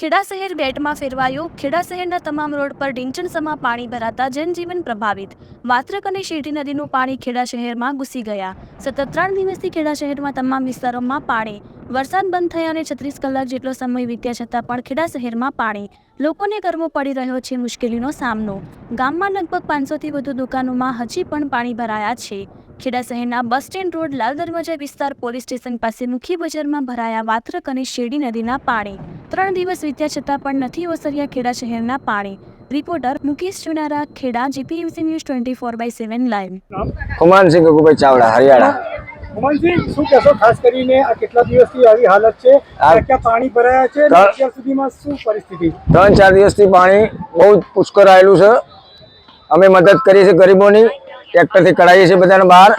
Kheda શહેર બેટમાં ફેરવાયો. ખેડા શહેરના તમામ રોડ પર ડિંચણસમાં પાણી ભરાતા જનજીવન પ્રભાવિત. વાત્રક અને શેઠી નદીનું પાણી ખેડા શહેરમાં ઘૂસી ગયા. સતત ત્રણ દિવસથી ખેડા શહેરમાં તમામ વિસ્તારોમાં પાણી. વરસાદ બંધ થયા અને છત્રીસ કલાક જેટલો સમય વીત્યા છતાં પણ ખેડા શહેરમાં પાણી. લોકોને કરવો પડી રહ્યો છે મુશ્કેલીનો સામનો. ગામમાં લગભગ પાંચસોથી વધુ દુકાનોમાં હજી પણ પાણી ભરાયા છે. ખેડા શહેરના bus stand road Lal Darwaja વિસ્તાર પોલીસ સ્ટેશન પાસે મુખ્ય બજારમાં ભરાયા વાત્રક અને શેરડી નદીના પાણી. ત્રણ દિવસ વીત્યા છતાં પણ નથી ઓસર્યા ખેડા શહેરના પાણી. Reporter Mukesh Chunara Kheda GPMC news twenty four by seven live. Khumansinh Gagubhai Chavda Haryana. Humansinh શું કહેશો? ખાસ કરીને આ કેટલા દિવસથી આવી હાલત છે? પાણી ભરાયા છે? ત્રણ- અત્યાર સુધીમાં શું પરિસ્થિતિ? ત્રણ ચાર દિવસથી પાણી બહુ જ પુષ્કળ આવેલું છે. અમે મદદ કરીએ છીએ ગરીબોની. ટ્રેક્ટરથી કઢાવીએ છીએ બધાને બહાર.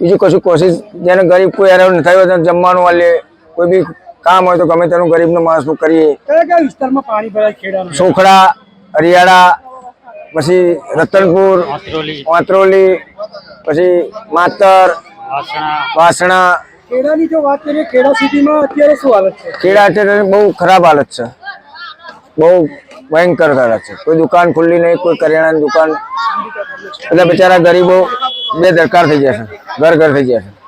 બીજું કશું કોશિશ જેને ગરીબ કોઈ હેરાન ન થયો હોય જમવાનું આલીએ કોઈ બી કામ હોય તો ગમે તેનું ગરીબનું માણસનું કરીએ. કયા કયા વિસ્તારમાં પાણી ભરાય ખેડાનું? સોખડા હરિયાળા પછી રતનપુર વાંત્રોલી પછી માતર વાસણા. ખેડાની જો વાત કરીએ ખેડા સિટીમાં અત્યારે શું હાલત છે? ખેડા અત્યારે બહુ ખરાબ હાલત છે. બહુ ભયંકર હાલત છે. કોઈ દુકાન ખુલ્લી નહીં, કોઈ કરિયાણાની દુકાન. એટલે બિચારા ગરીબો, બે દરકાર થઈ છે. ઘર ઘર થઈ છે.